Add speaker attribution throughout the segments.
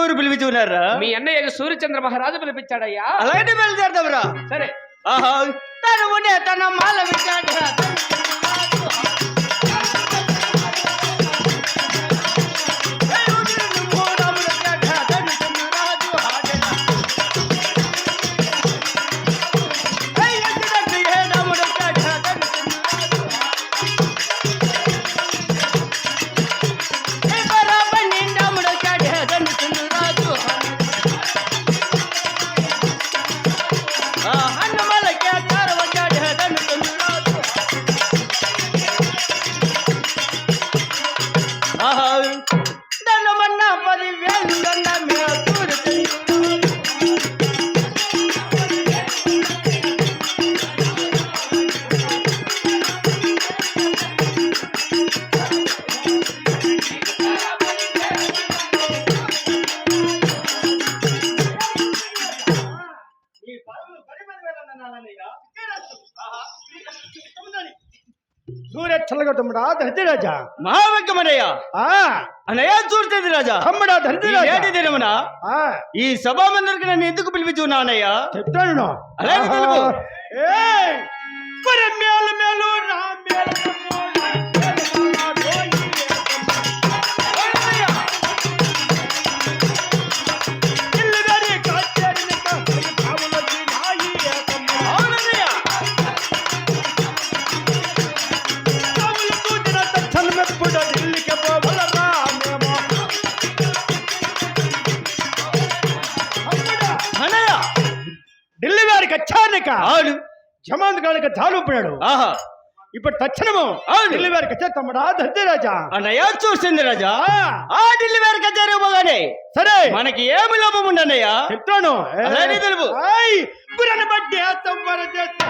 Speaker 1: ఎవరు పిలిపించుకున్నారా
Speaker 2: మీ అన్నయ్య సూర్యచంద్ర మహారాజు పిలిపించాడయ్యా.
Speaker 1: అలాగే బయలుదేరదాంరా
Speaker 2: సరే.
Speaker 1: ఆహా. తను ఉండే తన మాల విచాడ
Speaker 3: రాజా?
Speaker 1: మహావిక్రమయ్య
Speaker 3: ఆ.
Speaker 1: అనయ్య చూడుతుంది రాజా? ఈ
Speaker 3: రాజా?
Speaker 1: ఏటి దినమున ఈ సభామందరికి నన్ను ఎందుకు పిలిపించున్నానయ్యా?
Speaker 3: చెప్తాను
Speaker 1: అలాగే తెలుగు.
Speaker 3: ఏయ్. మరి మేలు మేలు. జమాంత్ గారికి చాలుపోయాడు
Speaker 1: ఆహా.
Speaker 3: ఇప్పుడు తక్షణము
Speaker 1: అవును.
Speaker 3: ఢిల్లీ వారికి వచ్చే తమ్ముడా ధరితి రాజా.
Speaker 1: అన్నయ్య చూసింది రాజా.
Speaker 3: ఆ,
Speaker 1: ఆ ఢిల్లీ వేరు కచేరీ పోగానే
Speaker 3: సరే.
Speaker 1: మనకి ఏమి లోపం ఉండన్నయ్యా?
Speaker 3: చెప్తాను
Speaker 1: అలానే తెలుపు.
Speaker 3: ఆయ్, గుర్రని బట్టి తమ్మర చేస్తే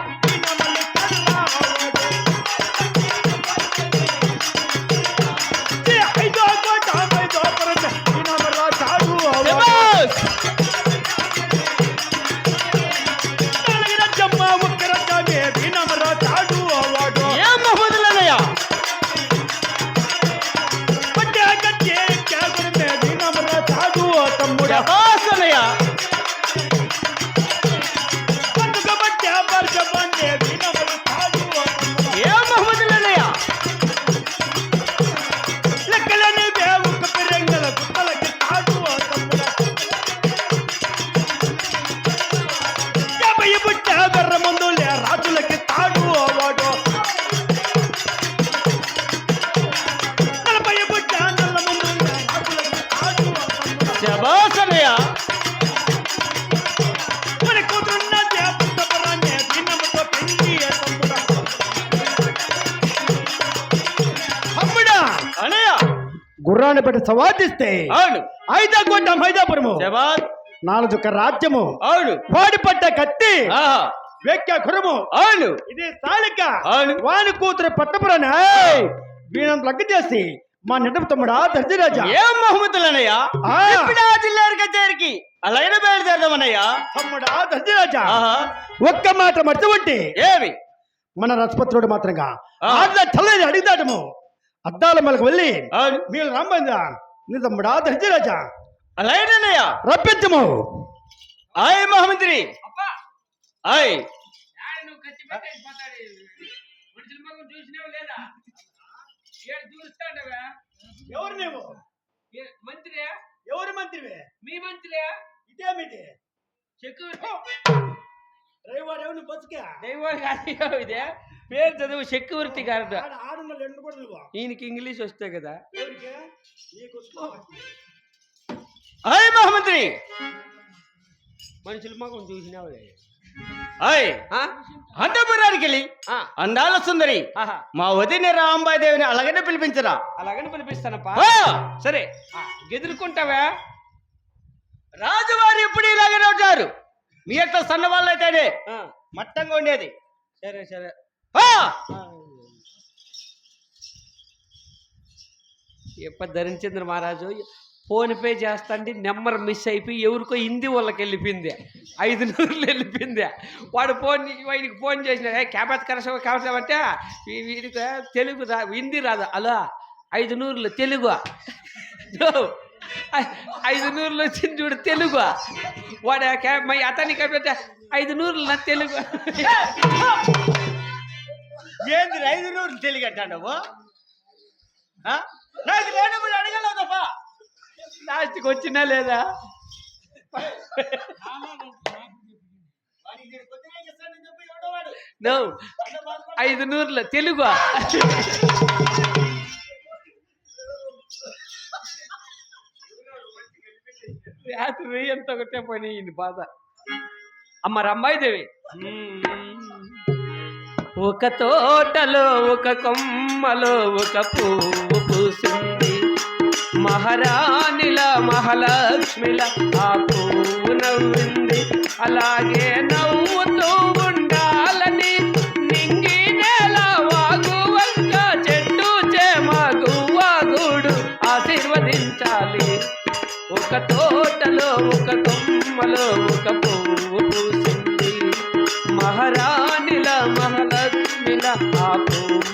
Speaker 3: గుర్రాన్ని పెట్టి సవాదిస్తే
Speaker 1: అవును.
Speaker 3: ఐదా కోట మైదాపురము నాలుగు రాజ్యము.
Speaker 1: అవును.
Speaker 3: వాడిపడ్డ కత్తి.
Speaker 1: ఆహా.
Speaker 3: వెక్క కురము.
Speaker 1: అవును.
Speaker 3: ఇది సాలిక
Speaker 1: అవును.
Speaker 3: వాని కూతురు పట్టపురాన వీణం లగ్గ చేసి మా నిడమ తమ్ముడా దర్జరాజా
Speaker 1: ఏం మహమ్మదులన్నయ్య
Speaker 3: ఆ.
Speaker 1: ఇప్పుడు ఆ జిల్లా కచేరికి. అలాగే బయలుదేరదామన్నయ్య
Speaker 3: తమ్ముడా దర్జరాజా ఒక్క మాట మర్చిబట్టి
Speaker 1: ఏమి?
Speaker 3: మన రసపత్రుడు మాత్రంగా చల్లని అడిగిదాటము అద్దాల మెలకు వెళ్ళి మీరు రమ్మందా నీ తమ్ముడా దర్జరాజా
Speaker 1: అలాగేనయ్య
Speaker 3: రప్పించము
Speaker 1: ఆయ్
Speaker 2: అప్పా
Speaker 1: ఆయ్.
Speaker 2: నువ్వు
Speaker 3: ఎవరు నీవు?
Speaker 2: మంత్రి
Speaker 3: ఎవరు మంత్రివే?
Speaker 2: మీ మంత్రి
Speaker 3: ఇదేమిటి?
Speaker 2: చెక్కు.
Speaker 3: డ్రైవర్ ఎవరు బస్సుకే
Speaker 2: దైవం కాదు ఇదే? పేరు చదువు
Speaker 3: రెండు కూడా నువ్వు
Speaker 2: ఈయనకి ఇంగ్లీష్ వస్తే కదా.
Speaker 3: ఎవరికి? నీకు
Speaker 1: ఆయ్ మహమ్మద్రి
Speaker 2: మనుషుల మొఖం చూసినావు లేదా
Speaker 1: ఆయ్
Speaker 2: ఆ?
Speaker 1: అంతపురానికి వెళ్ళి.
Speaker 2: ఆ,
Speaker 1: అందాల సుందరి.
Speaker 2: ఆహా.
Speaker 1: మా వదిన రాంబాదేవిని అలాగనే పిలిపించరా.
Speaker 2: అలాగని పిలిపిస్తానప్పా! సరే. ఆ, గెదురుకుంటావా?
Speaker 1: రాజువారు ఎప్పుడు ఇలాగనే ఉంటారు? మీ యొక్క సన్న వాళ్ళైతేనే
Speaker 2: ఆ,
Speaker 1: మట్టంగా ఉండేది.
Speaker 2: సరే సరే! ఎప్ప ధరించంద్ర మహారాజు? ఫోన్ పే చేస్తాండి నెంబర్ మిస్ అయిపోయి ఎవరికో హిందీ వాళ్ళకి వెళ్ళిపోయింది. ఐదు నూరులు వెళ్ళిపోయింది. వాడు ఫోన్ వాడికి ఫోన్ చేసిన క్యాబెత్ కరసవ కావటం అంటే వీడికి తెలుగు రా హిందీ రాదు. అలా ఐదు నూరులు తెలుగు ఐదు నూరులు వచ్చింది చూడు తెలుగు. వాడు ఆ అతనికి ఐదు నూరులు నా తెలుగు.
Speaker 1: ఏంది ఐదు నూరు తెలియగట్టావు నాకు లేనప్పుడు అడగలేవు తప్ప
Speaker 2: లాస్ట్కి వచ్చినా లేదా? ఐదు నూర్ల. తెలుగు. రాత్రి ఎంత ఒకటే పోయినాయి బాధ. అమ్మ రమ్మాయిదేవి ఒక తోటలో ఒక కొమ్మలో ఒక పువ్వు పూసింది. మహారాణిల మహాలక్ష్మిల ఆ పువ్వు నవ్వింది. అలాగే నవ్వుతూ ఉండాలని నింగి నేల వాగు వంక చెట్టు చేమగు వాగుడు ఆశీర్వదించాలి. ఒక తోటలో ఒక కొమ్మలో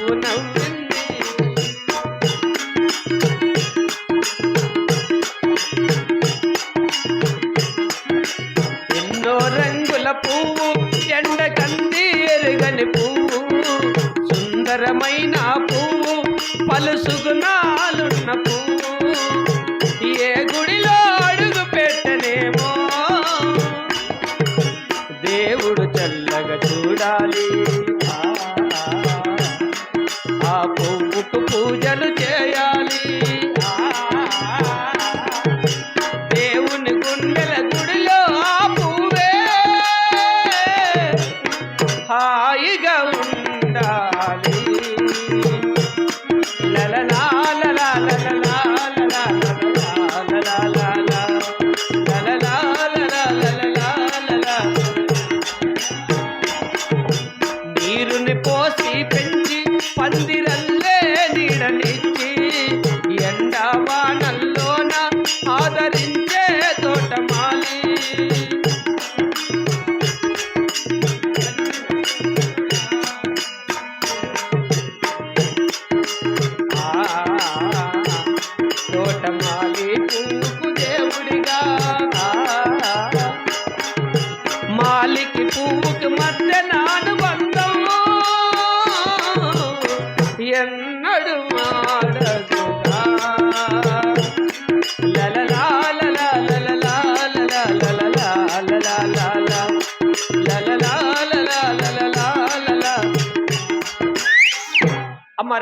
Speaker 2: పువ్వు రంగుల ఎండ కంది ఎరుగని పువ్వు సుందరమైన తోటమాలి పువ్వుకు దేవుడిగా. మాలికి పువ్వుకి మధ్య నానుబంధం ఎన్నడు మాడదుగా లలలా లలా లలలా లలా లలలా లలా లలా లలలా లలా లలలా అమ్మ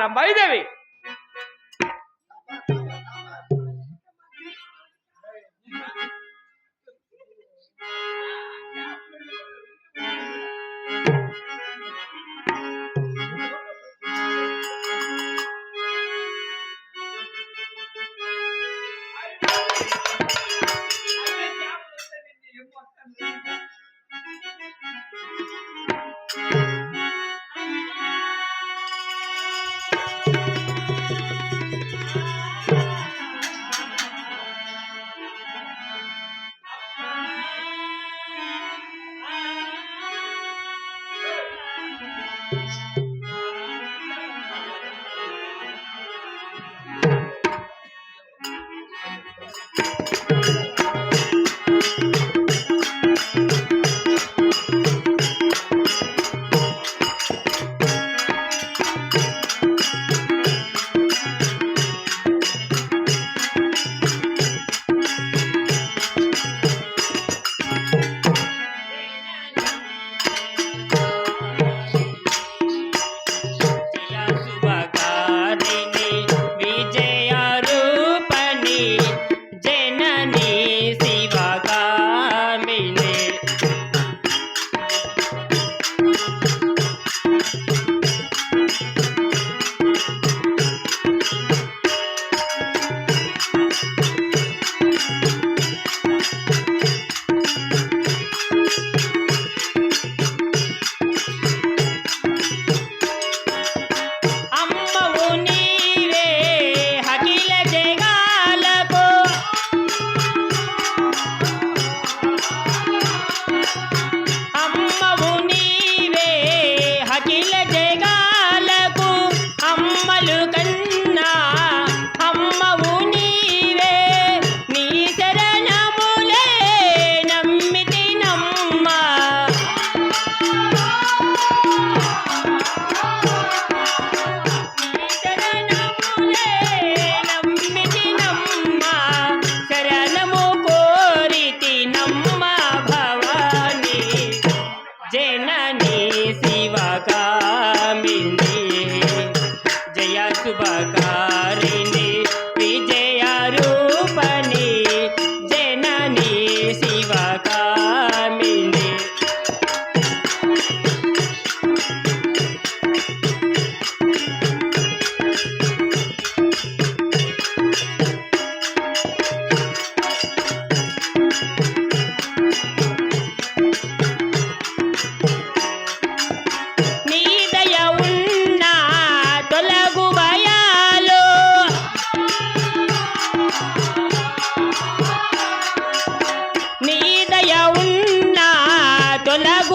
Speaker 2: తొలయ ఉన్నా తొలగు